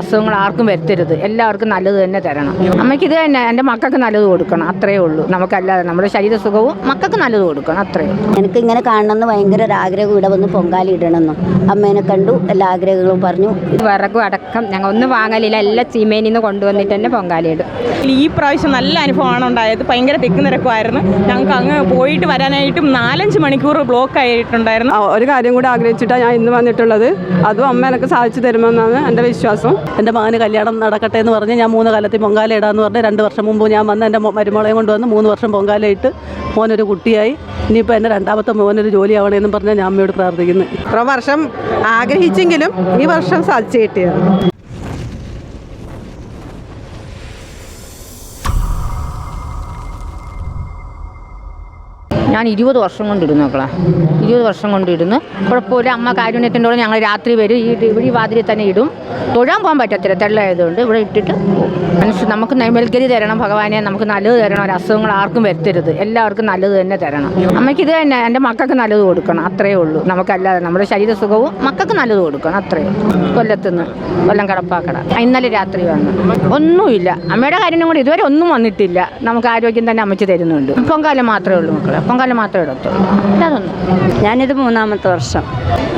അസുഖങ്ങൾ ആർക്കും വരുത്തരുത്. എല്ലാവർക്കും നല്ലത് തന്നെ തരണം. അമ്മയ്ക്ക് ഇത് തന്നെ എന്റെ മക്കൾക്ക് നല്ലത് കൊടുക്കണം. അത്രേ ഉള്ളൂ. നമുക്കല്ലാതെ നമ്മുടെ ശരീര സുഖവും മക്കൾക്ക് നല്ലത് കൊടുക്കണം. അത്രേ ഉള്ളൂ. എനിക്ക് ഇങ്ങനെ കാണണമെന്ന് ഭയങ്കര ഒരു ആഗ്രഹം ഇവിടെ വന്ന് പൊങ്കാലി ഇടണമെന്നും. അമ്മേനെ കണ്ടു എല്ലാ ആഗ്രഹങ്ങളും പറഞ്ഞു. വിറകും അടക്കം ഞങ്ങൾ ഒന്നും വാങ്ങലില്ല. എല്ലാ ചീമേനിൽ നിന്ന് കൊണ്ടുവന്നിട്ട് തന്നെ പൊങ്കാലി ഇടും. ഈ പ്രാവശ്യം നല്ല അനുഭവമാണ് ഉണ്ടായത്. ഭയങ്കര തിക്ക് നിരക്കുമായിരുന്നു. ഞങ്ങൾക്ക് അങ്ങ് പോയിട്ട് വരാനായിട്ടും നാലഞ്ച് മണിക്കൂർ ബ്ലോക്ക് ആയിട്ടുണ്ടായിരുന്നു. ഒരു കാര്യം കൂടി ആഗ്രഹിച്ചിട്ടാണ് ഞാൻ ഇന്ന് വന്നിട്ടുള്ളത്. അതും അമ്മ എനിക്ക് സാധിച്ചു തരുമെന്നാണ് എന്റെ വിശ്വാസം. എന്റെ മകന് കല്യാണം നടക്കട്ടെ എന്ന് പറഞ്ഞ് ഞാൻ മൂന്ന് കാലത്തിൽ പൊങ്കാല ഇടാന്ന് പറഞ്ഞ് രണ്ട് വർഷം മുമ്പ് ഞാൻ വന്ന് എന്റെ മൊ- മരുമകളെയും കൊണ്ടുവന്ന് മൂന്ന് വർഷം പൊങ്കാല ഇട്ട് മോനൊരു കുട്ടിയായി. ഇനിയിപ്പോൾ എന്റെ രണ്ടാമത്തെ മോനൊരു ജോലി ആവണമെന്നും പറഞ്ഞാൽ ഞാൻ അമ്മയോട് പ്രാർത്ഥിക്കുന്നു. ഇത്ര വർഷം ആഗ്രഹിച്ചെങ്കിലും ഈ വർഷം സാധിച്ചു കിട്ടിയത് ഞാൻ ഇരുപത് വർഷം കൊണ്ടിരുന്നു മക്കളെ. ഇരുപത് വർഷം കൊണ്ടിരുന്ന് കുഴപ്പമില്ല അമ്മ കാരുണ്യത്തിന്റെ ഞങ്ങൾ രാത്രി വരും. ഈ ഇവിടെ ഈ വാതിലിൽ തന്നെ ഇടും. തൊഴാൻ പോകാൻ പറ്റത്തില്ല. തെള്ളായതുകൊണ്ട് ഇവിടെ ഇട്ടിട്ട്. മനുഷ്യ നമുക്ക് നൈമൽക്കരി തരണം ഭഗവാനെ. നമുക്ക് നല്ലത് തരണം. ഒരു അസുഖങ്ങൾ ആർക്കും വരുത്തരുത്. എല്ലാവർക്കും നല്ലത് തന്നെ തരണം. അമ്മയ്ക്ക് ഇത് തന്നെ എന്റെ മക്കൾക്ക് നല്ലത് കൊടുക്കണം. അത്രയേ ഉള്ളൂ. നമുക്കല്ലാതെ നമ്മുടെ ശരീര സുഖവും മക്കൾക്ക് നല്ലത് കൊടുക്കണം. അത്രയേ കൊല്ലത്തുനിന്ന് കൊല്ലം കടപ്പാക്കട. ഇന്നലെ രാത്രി വന്നു. ഒന്നുമില്ല. അമ്മയുടെ കാര്യം കൂടി ഇതുവരെ ഒന്നും വന്നിട്ടില്ല. നമുക്ക് ആരോഗ്യം തന്നെ അമ്മച്ച് തരുന്നുണ്ട്. പൊങ്കാലം മാത്രമേ ഉള്ളൂ മക്കളെ. പൊങ്കാല മാത്രമേ ഇടത്തുള്ളൂ. അതൊന്നും ഞാനിത് മൂന്നാമത്തെ വർഷം.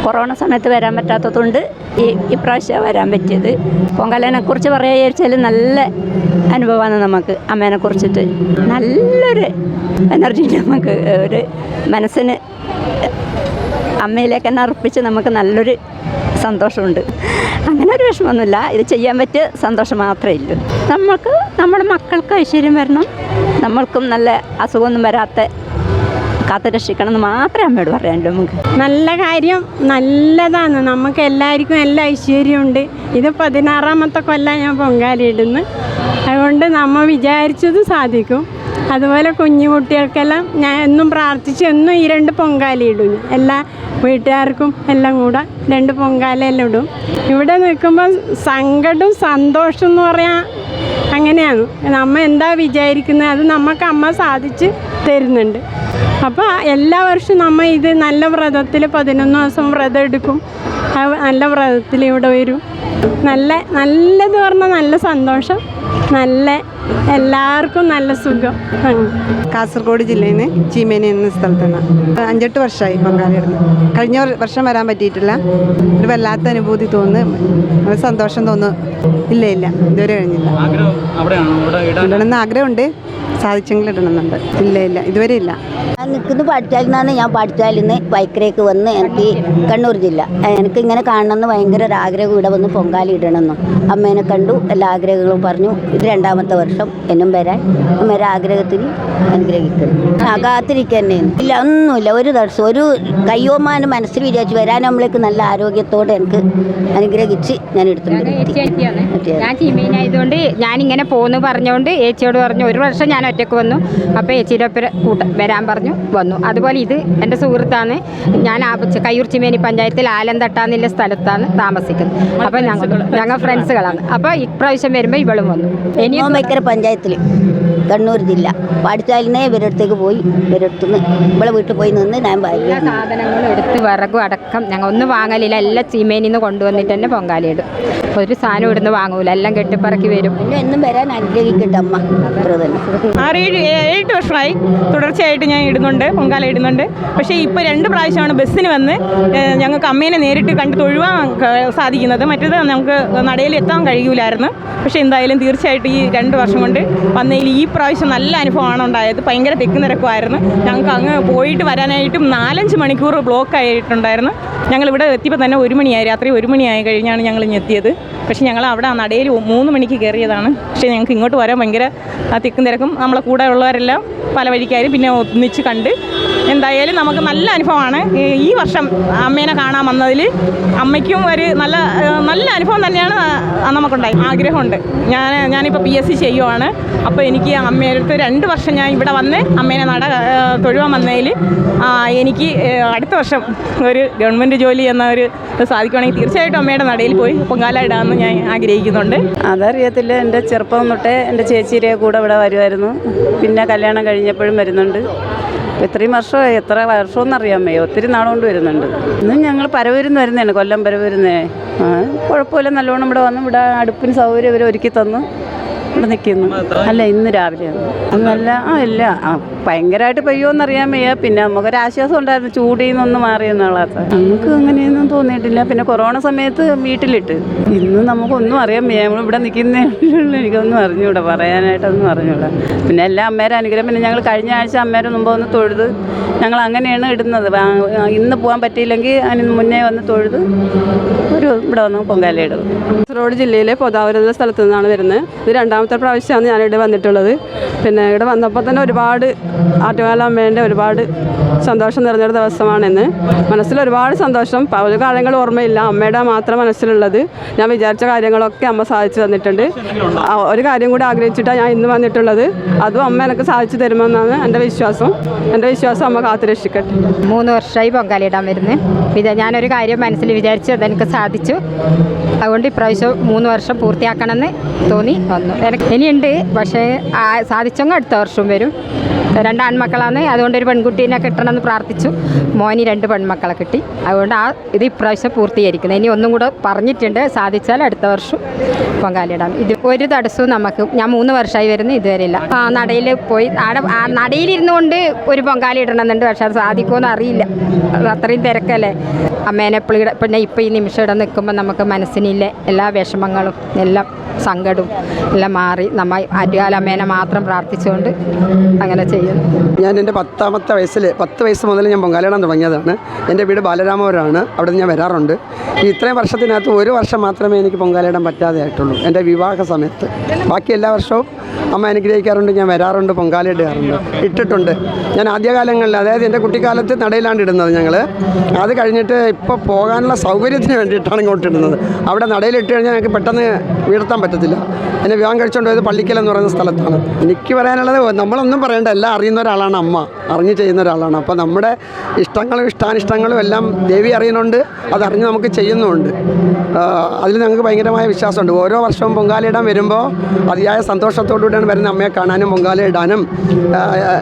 കൊറോണ സമയത്ത് വരാൻ പറ്റാത്തതുകൊണ്ട് ഈ ഇപ്രാവശ്യം വരാൻ പറ്റിയത്. പൊങ്കാലനെ കുറിച്ച് പറയുക വിചാരിച്ചാൽ നല്ല അനുഭവമാണ് നമുക്ക് അമ്മേനെ കുറിച്ചിട്ട്. നല്ലൊരു എനർജി നമുക്ക്. ഒരു മനസ്സിന് അമ്മയിലേക്ക് തന്നെ അർപ്പിച്ച് നമുക്ക് നല്ലൊരു സന്തോഷമുണ്ട്. അങ്ങനെ ഒരു വിഷമമൊന്നുമില്ല. ഇത് ചെയ്യാൻ പറ്റിയ സന്തോഷം മാത്രമേ ഉള്ളൂ നമുക്ക് നമ്മുടെ മക്കൾക്ക് ഐശ്വര്യം വരണം. നമ്മൾക്കും നല്ല അസുഖമൊന്നും വരാത്ത കാത്തു രക്ഷിക്കണം എന്ന് മാത്രമേ അമ്മയോട് പറയാനുള്ളൂ നമുക്ക്. നല്ല കാര്യം നല്ലതാണ്. നമുക്ക് എല്ലാവർക്കും എല്ലാ ഐശ്വര്യമുണ്ട് ഇത് പതിനാറാമത്തെ കൊല്ലം ഞാൻ പൊങ്കാലിയിടുന്നു. അതുകൊണ്ട് നമ്മൾ വിചാരിച്ചത് സാധിക്കും. അതുപോലെ കുഞ്ഞു കുട്ടികൾക്കെല്ലാം ഞാൻ എന്നും പ്രാർത്ഥിച്ച് എന്നും ഈ രണ്ട് പൊങ്കാലി ഇടും എല്ലാ വീട്ടുകാർക്കും എല്ലാം കൂടെ രണ്ട് പൊങ്കാലയെല്ലാം ഇടും. ഇവിടെ നിൽക്കുമ്പോൾ സങ്കടവും സന്തോഷം എന്ന് പറയാൻ അങ്ങനെയാണ്. നമ്മ എന്താ വിചാരിക്കുന്നത്? അത് നമുക്ക് അമ്മ സാധിച്ച് തരുന്നുണ്ട്. അപ്പോൾ എല്ലാ വർഷവും നമ്മൾ ഇത് നല്ല വ്രതത്തിൽ പതിനൊന്ന് ദിവസം വ്രതം എടുക്കും. നല്ല വ്രതത്തിൽ ഇവിടെ വരും. നല്ല നല്ലത് പറഞ്ഞാൽ നല്ല സന്തോഷം. നല്ല എല്ലാവർക്കും നല്ല സുഖം. കാസർഗോഡ് ജില്ലയിൽ നിന്ന് ചീമേനി എന്ന സ്ഥലത്ത് നിന്ന്. അഞ്ചെട്ട് വർഷമായി പൊങ്കാലയിടുന്നത് കഴിഞ്ഞ വർഷം വരാൻ പറ്റിയിട്ടില്ല. ഒരു വല്ലാത്ത അനുഭൂതി തോന്നുന്നു. ഒരു സന്തോഷം തോന്നുന്നു. ഇല്ല ഇല്ല. ഇതുവരെ കഴിഞ്ഞില്ല. ആഗ്രഹം അവിടെയാണോ? അവിടെ ഇടാൻ ഇടണമെന്ന് ആഗ്രഹമുണ്ട്. സാധിച്ചെങ്കിൽ ഇടണമെന്നുണ്ട്. ഇല്ല ഇല്ല. ഇതുവരെ ഇല്ല. ഞാൻ നിൽക്കുന്നത് പാടിച്ചാലിൽ ഞാൻ പഠിച്ചാലിന്ന് നിന്ന് വൈക്കരേക്ക് വന്ന് എനിക്ക് കണ്ണൂർ ജില്ല. എനിക്ക് ഇങ്ങനെ കാണണമെന്ന് ഭയങ്കര ഒരു ആഗ്രഹം ഇവിടെ വന്ന് പൊങ്കാലി ഇടണമെന്നും. അമ്മേനെ കണ്ടു എല്ലാ ആഗ്രഹങ്ങളും പറഞ്ഞു. ഇത് രണ്ടാമത്തെ വർഷം എന്നും വരാൻ അമ്മേരെ ആഗ്രഹത്തിന് അനുഗ്രഹിക്കണം ആ കാത്തിരിക്കുക തന്നെയാണ്. ഇല്ല ഒന്നുമില്ല. ഒരു ദിവസം ഒരു കയ്യോമാനം മനസ്സിൽ വിചാരിച്ച് വരാൻ നമ്മളേക്ക് നല്ല ആരോഗ്യത്തോടെ എനിക്ക് അനുഗ്രഹിച്ച് ഞാൻ എടുത്തു ഞാൻ ചീമീനായതുകൊണ്ട് ഞാൻ ഇങ്ങനെ പോന്നു പറഞ്ഞുകൊണ്ട് ഏച്ചിയോട് പറഞ്ഞു ഒരു വർഷം ഞാൻ ഒറ്റയ്ക്ക് വന്നു. അപ്പോൾ ഏച്ചിയുടെ ഒപ്പം കൂട്ട വരാൻ പറഞ്ഞു വന്നു. അതുപോലെ ഇത് എന്റെ സുഹൃത്താണ്. ഞാൻ ആ കയ്യൂർച്ചിമേനി കയ്യൂർ ചീമേനി പഞ്ചായത്തിൽ ആലന്തട്ടാന്നുള്ള സ്ഥലത്താണ് താമസിക്കുന്നത്. അപ്പോൾ ഞങ്ങൾ ഞങ്ങൾ ഫ്രണ്ട്സുകളാണ്. അപ്പോൾ ഇപ്രാവശ്യം വരുമ്പോൾ ഇവളും വന്നു. ഇനിയും പഞ്ചായത്തിൽ കണ്ണൂർ ജില്ല. പാടിച്ചാലിനെ ഇവരടുത്തേക്ക് പോയി. ഇവരടുത്തുനിന്ന് ഇവിടെ വീട്ടിൽ പോയി നിന്ന് ഞാൻ എല്ലാ സാധനങ്ങളും എടുത്ത് വിറകും അടക്കം ഞങ്ങൾ ഒന്നും വാങ്ങലില്ല. എല്ലാം ചീമേനിൽ നിന്ന് കൊണ്ടുവന്നിട്ട് തന്നെ പൊങ്കാലയിടും ഒരു സാധനം ഇവിടുന്ന് വാങ്ങൂല. എല്ലാം കെട്ടിപ്പറക്കി വരും. പിന്നെ എന്നും വരാൻ അനുഗ്രഹിക്കട്ടെ അമ്മ. ആറ് ഏഴ് എട്ട് വർഷമായി തുടർച്ചയായിട്ട് ഞാൻ ഇടുന്നുണ്ട് പൊങ്കാല ഇടുന്നുണ്ട്. പക്ഷേ ഇപ്പോൾ രണ്ട് പ്രാവശ്യമാണ് ബസ്സിന് വന്ന് ഞങ്ങൾക്ക് അമ്മേനെ നേരിട്ട് കണ്ട് തൊഴുവാൻ സാധിക്കുന്നത്. മറ്റേത് നമുക്ക് നടയിൽ എത്താൻ കഴിയൂലായിരുന്നു. പക്ഷേ എന്തായാലും തീർച്ചയായിട്ടും ഈ രണ്ട് വർഷം കൊണ്ട് വന്നതിൽ ഈ പ്രാവശ്യം നല്ല അനുഭവമാണ് ഉണ്ടായത്. ഭയങ്കര തിക്ക് നിരക്കുമായിരുന്നു. ഞങ്ങൾക്ക് അങ്ങ് പോയിട്ട് വരാനായിട്ടും നാലഞ്ച് മണിക്കൂർ ബ്ലോക്ക് ആയിട്ടുണ്ടായിരുന്നു. ഞങ്ങൾ ഇവിടെ എത്തിയപ്പോൾ തന്നെ ഒരു മണിയായി. രാത്രി ഒരു മണിയായി കഴിഞ്ഞാണ് ഞങ്ങൾ എത്തിയത്. പക്ഷേ ഞങ്ങൾ അവിടെ നടയിൽ മൂന്ന് മണിക്ക് കയറിയതാണ്. പക്ഷേ ഞങ്ങൾക്ക് ഇങ്ങോട്ട് വരാൻ ഭയങ്കര തിക്കും തിരക്കും നമ്മളെ കൂടെ ഉള്ളവരെല്ലാം പല വഴിക്കാരും പിന്നെ ഒന്നിച്ച് കണ്ട് എന്തായാലും നമുക്ക് നല്ല അനുഭവമാണ്. ഈ- വർഷം അമ്മേനെ കാണാൻ വന്നതിൽ അമ്മയ്ക്കും ഒരു നല്ല നല്ല അനുഭവം തന്നെയാണ് നമുക്കുണ്ടായി ആഗ്രഹമുണ്ട്. ഞാൻ ഞാനിപ്പോൾ പി എസ് സി ചെയ്യുവാണ്. അപ്പോൾ എനിക്ക് അമ്മയുടെ രണ്ട് വർഷം ഞാൻ ഇവിടെ വന്ന് അമ്മേനെ നട തൊഴുവാൻ വന്നതിൽ എനിക്ക് അടുത്ത വർഷം ഒരു ഗവൺമെന്റ് ജോലി എന്ന ഒരു സാധിക്കുവാണെങ്കിൽ തീർച്ചയായിട്ടും അമ്മയുടെ നടയിൽ പോയി പൊങ്കാല ഇടാമെന്ന് ഞാൻ ആഗ്രഹിക്കുന്നുണ്ട്. അതറിയത്തില്ല. എന്റെ ചെറുപ്പം തൊട്ടേ എന്റെ ചേച്ചിയുടെ കൂടെ ഇവിടെ വരുമായിരുന്നു. പിന്നെ കല്യാണം കഴിഞ്ഞപ്പോഴും വരുന്നുണ്ട്. ഇത്രയും വർഷമായി എത്ര വർഷമെന്ന് അറിയാൻ വയ്യ ഒത്തിരി നാളുകൊണ്ട് വരുന്നുണ്ട്. ഇന്ന് ഞങ്ങൾ പരവരുന്ന് വരുന്നതാണ് കൊല്ലം പരവൂരിന്ന്. കുഴപ്പമില്ല നല്ലോണം ഇവിടെ വന്ന് ഇവിടെ അടുപ്പിന് സൗകര്യം ഇവർ ഒരുക്കി തന്നു. ഇവിടെ നിൽക്കുന്നു. അല്ല ഇന്ന് രാവിലെയാണ്. അന്നല്ല ആ ഇല്ല ആ. ഭയങ്കരമായിട്ട് പെയ്യുമെന്നറിയാൻ വയ്യ. പിന്നെ നമുക്കൊരു ആശ്വാസം ഉണ്ടായിരുന്നു. ചൂടിൽ നിന്നൊന്ന് മാറിയെന്നുള്ളത് നമുക്ക് അങ്ങനെയൊന്നും തോന്നിയിട്ടില്ല. പിന്നെ കൊറോണ സമയത്ത് വീട്ടിലിട്ട്. ഇന്ന് നമുക്കൊന്നും അറിയാൻ വയ്യ. നമ്മൾ ഇവിടെ നിൽക്കുന്നേ എനിക്കൊന്നും അറിഞ്ഞൂടാ. പറയാനായിട്ടൊന്നും അറിഞ്ഞൂടാ. പിന്നെ എല്ലാ അമ്മേരെ അനുഗ്രഹം. പിന്നെ ഞങ്ങൾ കഴിഞ്ഞ ആഴ്ച അമ്മേരെ മുമ്പ് ഒന്ന് തൊഴുത് ഞങ്ങൾ അങ്ങനെയാണ് ഇടുന്നത്. ഇന്ന് പോകാൻ പറ്റിയില്ലെങ്കിൽ അതിന് മുന്നേ വന്ന് തൊഴുത് ഒരു ഇവിടെ വന്ന് പൊങ്കാലയിടും. കാസർഗോഡ് ജില്ലയിലെ പൊതാവൂർ എന്ന സ്ഥലത്ത് നിന്നാണ് വരുന്നത്. ഇത് രണ്ടാമത്തെ പ്രാവശ്യമാണ് ഇവിടെ വന്നിട്ടുള്ളത്. പിന്നെ ഇവിടെ വന്നപ്പോൾ തന്നെ ഒരുപാട് ആറ്റുകാല അമ്മേന്റെ ഒരുപാട് സന്തോഷം നിറഞ്ഞൊരു ദിവസമാണെന്ന്. മനസ്സിൽ ഒരുപാട് സന്തോഷം. ഒരു കാര്യങ്ങൾ ഓർമ്മയില്ല. അമ്മയുടെ മാത്രം മനസ്സിലുള്ളത്. ഞാൻ വിചാരിച്ച കാര്യങ്ങളൊക്കെ അമ്മ സാധിച്ചു തന്നിട്ടുണ്ട്. ഒരു കാര്യം കൂടി ആഗ്രഹിച്ചിട്ടാണ് ഞാൻ ഇന്ന് വന്നിട്ടുള്ളത്. അതും അമ്മ എനിക്ക് സാധിച്ചു തരുമെന്നാണ് എന്റെ വിശ്വാസം. എന്റെ വിശ്വാസം അമ്മ കാത്തുരക്ഷിക്കട്ടെ മൂന്ന് വർഷമായി പൊങ്കാലിടാൻ വരുന്നത് ഇത് ഞാനൊരു കാര്യം മനസ്സിൽ വിചാരിച്ചു അതെനിക്ക് സാധിച്ചു. അതുകൊണ്ട് ഇപ്രാവശ്യം മൂന്ന് വർഷം പൂർത്തിയാക്കണമെന്ന് തോന്നി വന്നു. എനിക്ക് ഇനിയുണ്ട്. പക്ഷേ സാധിച്ചങ്ങ് അടുത്ത വർഷവും വരും. രണ്ട് ആൺമക്കളാണ്. അതുകൊണ്ട് ഒരു പെൺകുട്ടീനെ കിട്ടണമെന്ന് പ്രാർത്ഥിച്ചു. മോനി രണ്ട് പെൺമക്കളെ കിട്ടി. അതുകൊണ്ട് ആ ഇത് ഇപ്രാവശ്യം പൂർത്തീകരിക്കുന്നത് ഇനി ഒന്നും കൂടെ പറഞ്ഞിട്ടുണ്ട്. സാധിച്ചാൽ അടുത്ത വർഷം പൊങ്കാലിടാം ഇത് ഒരു തടസ്സവും നമുക്ക് ഞാൻ മൂന്ന് വർഷമായി വരുന്നു ഇതുവരെയില്ല ആ നടയിൽ പോയി ആടെ നടയിലിരുന്നു കൊണ്ട് ഒരു പൊങ്കാലി ഇടണമെന്നുണ്ട്. പക്ഷെ അത് സാധിക്കുമെന്ന് അറിയില്ല. അത് അത്രയും തിരക്കല്ലേ. അമ്മേനെ എപ്പോഴും പിന്നെ ഇപ്പോൾ ഈ നിമിഷം ഇവിടെ നിൽക്കുമ്പോൾ നമുക്ക് മനസ്സിനില്ലേ? എല്ലാ വിഷമങ്ങളും എല്ലാം സങ്കടവും എല്ലാം മാറി നമ്മ ആറ്റുകാല മാത്രം പ്രാർത്ഥിച്ചുകൊണ്ട് അങ്ങനെ ചെയ്യും ഞാൻ എന്റെ പത്താമത്തെ വയസ്സിൽ പത്ത് വയസ്സ് മുതൽ ഞാൻ പൊങ്കാലയിടാൻ തുടങ്ങിയതാണ്. എന്റെ വീട് ബാലരാമപുരമാണ് അവിടെ നിന്ന് ഞാൻ വരാറുണ്ട്. ഈ ഇത്രയും വർഷത്തിനകത്ത് ഒരു വർഷം മാത്രമേ എനിക്ക് പൊങ്കാലയിടാൻ പറ്റാതെ ആയിട്ടുള്ളൂ എന്റെ വിവാഹ സമയത്ത്. ബാക്കി എല്ലാ വർഷവും അമ്മ അനുഗ്രഹിക്കാറുണ്ട് ഞാൻ വരാറുണ്ട് പൊങ്കാലയിടാറുണ്ട് ഇട്ടിട്ടുണ്ട്. ഞാൻ ആദ്യകാലങ്ങളിൽ അതായത് എന്റെ കുട്ടിക്കാലത്ത് നടയിലാണ് ഇടുന്നത് ഞങ്ങൾ അത് കഴിഞ്ഞിട്ട് ഇപ്പോൾ പോകാനുള്ള സൗകര്യത്തിന് വേണ്ടിയിട്ടാണ് ഇങ്ങോട്ട് ഇടുന്നത്. അവിടെ നടയിലിട്ട് കഴിഞ്ഞാൽ ഞങ്ങൾക്ക് പെട്ടെന്ന് വീഴ്ത്താൻ പറ്റത്തില്ല. എന്നെ വിവാഹം കഴിച്ചുകൊണ്ട് പോയത് പള്ളിക്കൽ എന്ന് പറയുന്ന സ്ഥലത്താണ്. എനിക്ക് പറയാനുള്ളത് നമ്മളൊന്നും പറയേണ്ട എല്ലാം അറിയുന്ന ഒരാളാണ് അമ്മ. അറിഞ്ഞ് ചെയ്യുന്ന ഒരാളാണ്. അപ്പോൾ നമ്മുടെ ഇഷ്ടങ്ങളും ഇഷ്ടാനിഷ്ടങ്ങളും എല്ലാം ദേവി അറിയുന്നുണ്ട് അതറിഞ്ഞ് നമുക്ക് ചെയ്യുന്നുമുണ്ട്. അതിൽ ഞങ്ങൾക്ക് ഭയങ്കരമായ വിശ്വാസമുണ്ട്. ഓരോ വർഷവും പൊങ്കാലയിടാൻ വരുമ്പോൾ അതിയായ സന്തോഷത്തോടുകൂടിയാണ് വരുന്ന അമ്മയെ കാണാനും പൊങ്കാല ഇടാനും.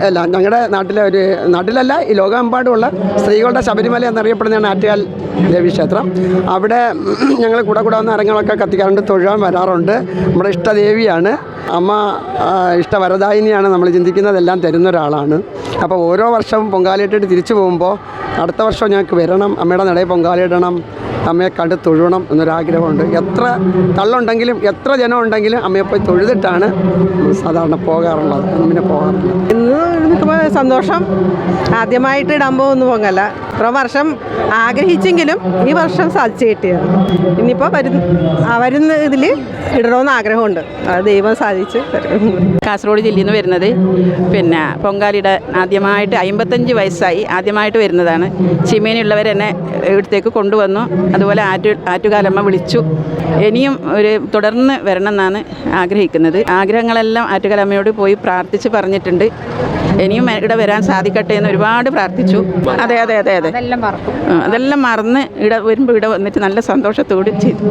എല്ലാം ഞങ്ങളുടെ നാട്ടിലെ ഒരു നാട്ടിലല്ല ഈ ലോകമെമ്പാടുമുള്ള സ്ത്രീകളുടെ ശബരിമല എന്നറിയപ്പെടുന്നതാണ് ആറ്റുകാൽ ദേവീക്ഷേത്രം അവിടെ ഞങ്ങൾ കൂടെ കൂടെ വന്ന് അരങ്ങളൊക്കെ കത്തിക്കാറുണ്ട് തൊഴുവാൻ വരാറുണ്ട്. നമ്മുടെ ഇഷ്ടദേവിയാണ്. അമ്മ ഇഷ്ടവരദായിനിയാണ് നമ്മൾ ചിന്തിക്കുന്നതെല്ലാം തരുന്ന ഒരാളാണ്. അപ്പോൾ ഓരോ വർഷവും പൊങ്കാലയിട്ടിട്ട് തിരിച്ചു പോകുമ്പോൾ അടുത്ത വർഷം ഞങ്ങൾക്ക് വരണം അമ്മയുടെ നടയിൽ പൊങ്കാലയിടണം അമ്മയെ കണ്ട് തൊഴുകണം എന്നൊരാഗ്രഹമുണ്ട്. എത്ര തള്ളുണ്ടെങ്കിലും എത്ര ജനം ഉണ്ടെങ്കിലും അമ്മയെ പോയി തൊഴുതിട്ടാണ് സാധാരണ പോകാറുള്ളത്. അമ്മിനെ പോകാറുള്ളത് ഇന്ന് സന്തോഷം. ആദ്യമായിട്ട് ഇടാൻ പോകുന്നു പൊങ്ങല്ല ഇത്ര വർഷം ആഗ്രഹിച്ചെങ്കിലും ഈ വർഷം സാധിച്ചു കിട്ടിയത്. ഇനിയിപ്പോൾ വരുന്ന വരുന്ന ഇതിൽ ഇടണമെന്ന് ആഗ്രഹമുണ്ട്. അത് ദൈവം സാധിച്ചു കാസർഗോഡ് ജില്ലയിൽ നിന്ന് വരുന്നത് പിന്നെ പൊങ്കാലിയുടെ ആദ്യമായിട്ട് അമ്പത്തഞ്ച് വയസ്സായി ആദ്യമായിട്ട് വരുന്നതാണ്. ചീമേനുള്ളവർ എന്നെ ഇവിടത്തേക്ക് കൊണ്ടുവന്നു. അതുപോലെ ആറ്റു ആറ്റുകാലമ്മ വിളിച്ചു. ഇനിയും ഒരു തുടർന്ന് വരണം എന്നാണ് ആഗ്രഹിക്കുന്നത്. ആഗ്രഹങ്ങളെല്ലാം ആറ്റുകാലമ്മയോട് പോയി പ്രാർത്ഥിച്ച് പറഞ്ഞിട്ടുണ്ട്. ഇനിയും ഇവിടെ വരാൻ സാധിക്കട്ടെ എന്ന് ഒരുപാട് പ്രാർത്ഥിച്ചു. അതെ അതെ അതെ അതെ. അതെല്ലാം മറക്കും. അതെല്ലാം മറന്ന് ഇവിടെ വരുമ്പോൾ ഇവിടെ വന്നിട്ട് നല്ല സന്തോഷത്തോട് ചെയ്തു.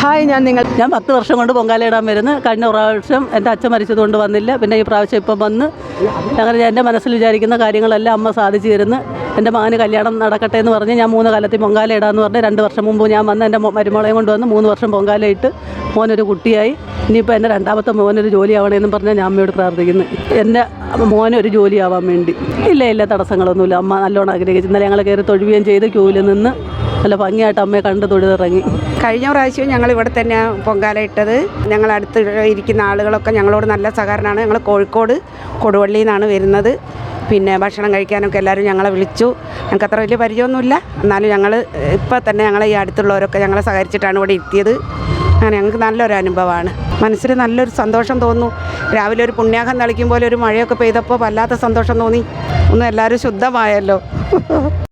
ഹായ് ഞാൻ നിങ്ങൾ ഞാൻ പത്ത് വർഷം കൊണ്ട് പൊങ്കാലയിടാൻ വരുന്നു. കഴിഞ്ഞ പ്രാവശ്യം എന്റെ അച്ഛൻ മരിച്ചതുകൊണ്ട് വന്നില്ല. പിന്നെ ഈ പ്രാവശ്യം ഇപ്പം വന്ന്. അങ്ങനെ എന്റെ മനസ്സിൽ വിചാരിക്കുന്ന കാര്യങ്ങളെല്ലാം അമ്മ സാധിച്ചു തരുന്നു. എന്റെ മകന് കല്യാണം നടക്കട്ടെ എന്ന് പറഞ്ഞ് ഞാൻ മൂന്ന് കാലത്തിൽ പൊങ്കാല ഇടാന്ന് പറഞ്ഞ് രണ്ട് വർഷം മുമ്പ് ഞാൻ വന്ന് എന്റെ മരുമോളെ കൊണ്ട് വന്ന് മൂന്ന് വർഷം പൊങ്കാല ഇട്ട് മോനൊരു കുട്ടിയായി. ഇനിയിപ്പോൾ എന്റെ രണ്ടാമത്തെ മോനൊരു ജോലി ആവണമെന്നും പറഞ്ഞാൽ ഞാൻ അമ്മയോട് പ്രാർത്ഥിക്കുന്നു. എന്റെ മോനൊരു ജോലി ആവാൻ വേണ്ടി. ഇല്ല ഇല്ല തടസ്സങ്ങളൊന്നുമില്ല. അമ്മ നല്ലോണം ആഗ്രഹിച്ചു. ഇന്നലെ ഞങ്ങൾ കയറി തൊഴുകയും ചെയ്ത് ക്യൂവിൽ നിന്ന് നല്ല ഭംഗിയായിട്ട് അമ്മയെ കണ്ട് തൊഴുതിറങ്ങി. കഴിഞ്ഞ പ്രാവശ്യം ഞങ്ങൾ ഇവിടെ തന്നെ പൊങ്കാല ഇട്ടത്. ഞങ്ങൾ അടുത്ത് ഇരിക്കുന്ന ആളുകളൊക്കെ ഞങ്ങളോട് നല്ല സഹകരണമാണ്. ഞങ്ങൾ കോഴിക്കോട് കൊടുവള്ളിയിൽ നിന്നാണ് വരുന്നത്. പിന്നെ ഭക്ഷണം കഴിക്കാനൊക്കെ എല്ലാവരും ഞങ്ങളെ വിളിച്ചു. ഞങ്ങൾക്ക് അത്ര വലിയ പരിചയമൊന്നുമില്ല. എന്നാലും ഞങ്ങൾ ഇപ്പോൾ തന്നെ ഞങ്ങളെ ഈ അടുത്തുള്ളവരൊക്കെ ഞങ്ങളെ സഹകരിച്ചിട്ടാണ് ഇവിടെ എത്തിയത്. അങ്ങനെ ഞങ്ങൾക്ക് നല്ലൊരു അനുഭവമാണ്. മനസ്സിന് നല്ലൊരു സന്തോഷം തോന്നുന്നു. രാവിലെ ഒരു പുണ്യാഹം തളിക്കും പോലെ ഒരു മഴയൊക്കെ പെയ്തപ്പോൾ വല്ലാത്ത സന്തോഷം തോന്നി. ഒന്ന് എല്ലാവരും ശുദ്ധമായല്ലോ.